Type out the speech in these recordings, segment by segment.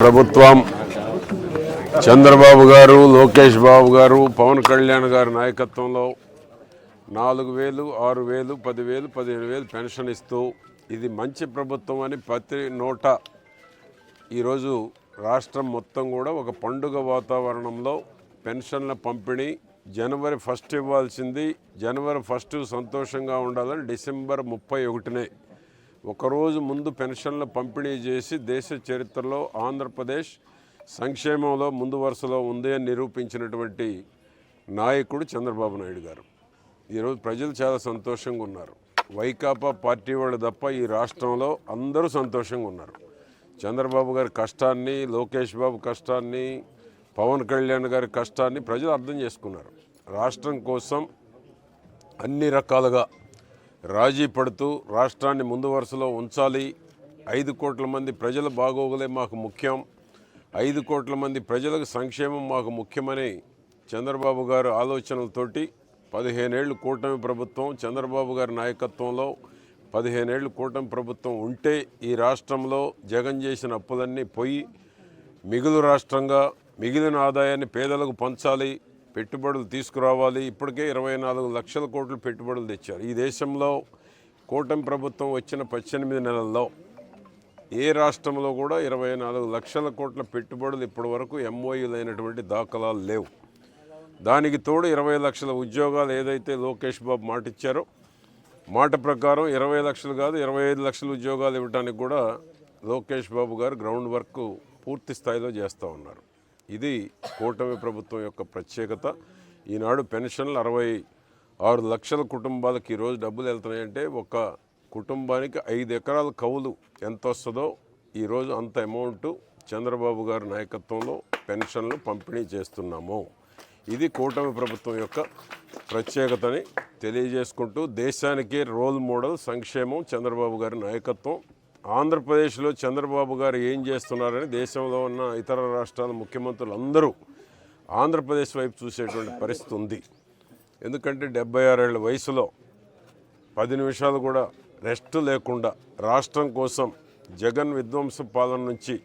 ప్రభుత్వం చంద్రబాబు గారు లోకేష్ బాబు గారు పవన్ కళ్యాణ్ గారి నాయకత్వంలో నాలుగు వేలు ఆరు వేలు పదివేలు పదిహేను వేలు పెన్షన్ ఇస్తూ ఇది మంచి ప్రభుత్వం అని ప్రతి నోట ఈరోజు రాష్ట్రం మొత్తం కూడా ఒక పండుగ వాతావరణంలో పెన్షన్ల పంపిణీ జనవరి ఫస్ట్ ఇవ్వాల్సింది. జనవరి ఫస్ట్ సంతోషంగా ఉండాలని డిసెంబర్ ముప్పై ఒకటినే ఒకరోజు ముందు పెన్షన్లు పంపిణీ చేసి దేశ చరిత్రలో ఆంధ్రప్రదేశ్ సంక్షేమంలో ముందు వరుసలో ఉంది అని నిరూపించినటువంటి నాయకుడు చంద్రబాబు నాయుడు గారు. ఈరోజు ప్రజలు చాలా సంతోషంగా ఉన్నారు. వైకాపా పార్టీ వాళ్ళు తప్ప ఈ రాష్ట్రంలో అందరూ సంతోషంగా ఉన్నారు. చంద్రబాబు గారి కష్టాన్ని లోకేష్ బాబు కష్టాన్ని పవన్ కళ్యాణ్ గారి కష్టాన్ని ప్రజలు అర్థం చేసుకున్నారు. రాష్ట్రం కోసం అన్ని రకాలుగా రాజీ పడుతూ రాష్ట్రాన్ని ముందు వరుసలో ఉంచాలి. ఐదు కోట్ల మంది ప్రజల బాగోగులే మాకు ముఖ్యం. ఐదు కోట్ల మంది ప్రజలకు సంక్షేమం మాకు ముఖ్యమని చంద్రబాబు గారు ఆలోచనలతోటి పదిహేనేళ్ళు కూటమి ప్రభుత్వం చంద్రబాబు గారి నాయకత్వంలో పదిహేనేళ్ళు కూటమి ప్రభుత్వం ఉంటే ఈ రాష్ట్రంలో జగన్ చేసిన అప్పులన్నీ పోయి మిగులు రాష్ట్రంగా మిగిలిన ఆదాయాన్ని పేదలకు పంచాలి. పెట్టుబడులు తీసుకురావాలి. ఇప్పటికే ఇరవై నాలుగు లక్షల కోట్లు పెట్టుబడులు తెచ్చారు. ఈ దేశంలో కూటమి ప్రభుత్వం వచ్చిన పద్దెనిమిది నెలల్లో ఏ రాష్ట్రంలో కూడా ఇరవై నాలుగు లక్షల కోట్ల పెట్టుబడులు ఇప్పటి వరకు ఎంఓయూలైనటువంటి దాఖలాలు లేవు. దానికి తోడు ఇరవై లక్షల ఉద్యోగాలు ఏదైతే లోకేష్ బాబు మాట ఇచ్చారో మాట ప్రకారం ఇరవై లక్షలు కాదు ఇరవై ఐదు లక్షల ఉద్యోగాలు ఇవ్వడానికి కూడా లోకేష్ బాబు గారు గ్రౌండ్ వర్క్ పూర్తి స్థాయిలో చేస్తూ ఉన్నారు. ఇది కూటమి ప్రభుత్వం యొక్క ప్రత్యేకత. ఈనాడు పెన్షన్లు అరవై ఆరు లక్షల కుటుంబాలకు ఈరోజు డబ్బులు వెళ్తున్నాయంటే ఒక కుటుంబానికి ఐదు ఎకరాల కవులు ఎంత వస్తుందో ఈరోజు అంత అమౌంట్ చంద్రబాబు గారి నాయకత్వంలో పెన్షన్లు పంపిణీ చేస్తున్నాము. ఇది కూటమి ప్రభుత్వం యొక్క ప్రత్యేకతని తెలియజేసుకుంటూ దేశానికి రోల్ మోడల్ సంక్షేమం చంద్రబాబు గారి నాయకత్వం. ఆంధ్రప్రదేశ్లో చంద్రబాబు గారు ఏం చేస్తున్నారని దేశంలో ఉన్న ఇతర రాష్ట్రాల ముఖ్యమంత్రులు అందరూ ఆంధ్రప్రదేశ్ వైపు చూసేటువంటి పరిస్థితి ఉంది. ఎందుకంటే డెబ్బై ఆరేళ్ళ వయసులో పది నిమిషాలు కూడా రెస్ట్ లేకుండా రాష్ట్రం కోసం జగన్ విధ్వంస పాలన నుంచి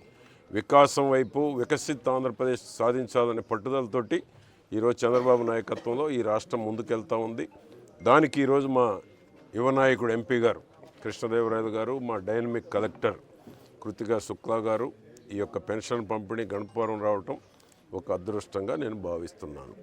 వికాసం వైపు వికసిత్ ఆంధ్రప్రదేశ్ సాధించాలనే పట్టుదలతోటి ఈరోజు చంద్రబాబు నాయకత్వంలో ఈ రాష్ట్రం ముందుకెళ్తా ఉంది. దానికి ఈరోజు మా యువ నాయకుడు ఎంపీ గారు కృష్ణదేవరాయలు గారు మా డైనమిక్ కలెక్టర్ కృతిక శుక్లా గారు ఈ యొక్క పెన్షన్ పంపిణీ గణపవరం రావటం ఒక అదృష్టంగా నేను భావిస్తున్నాను.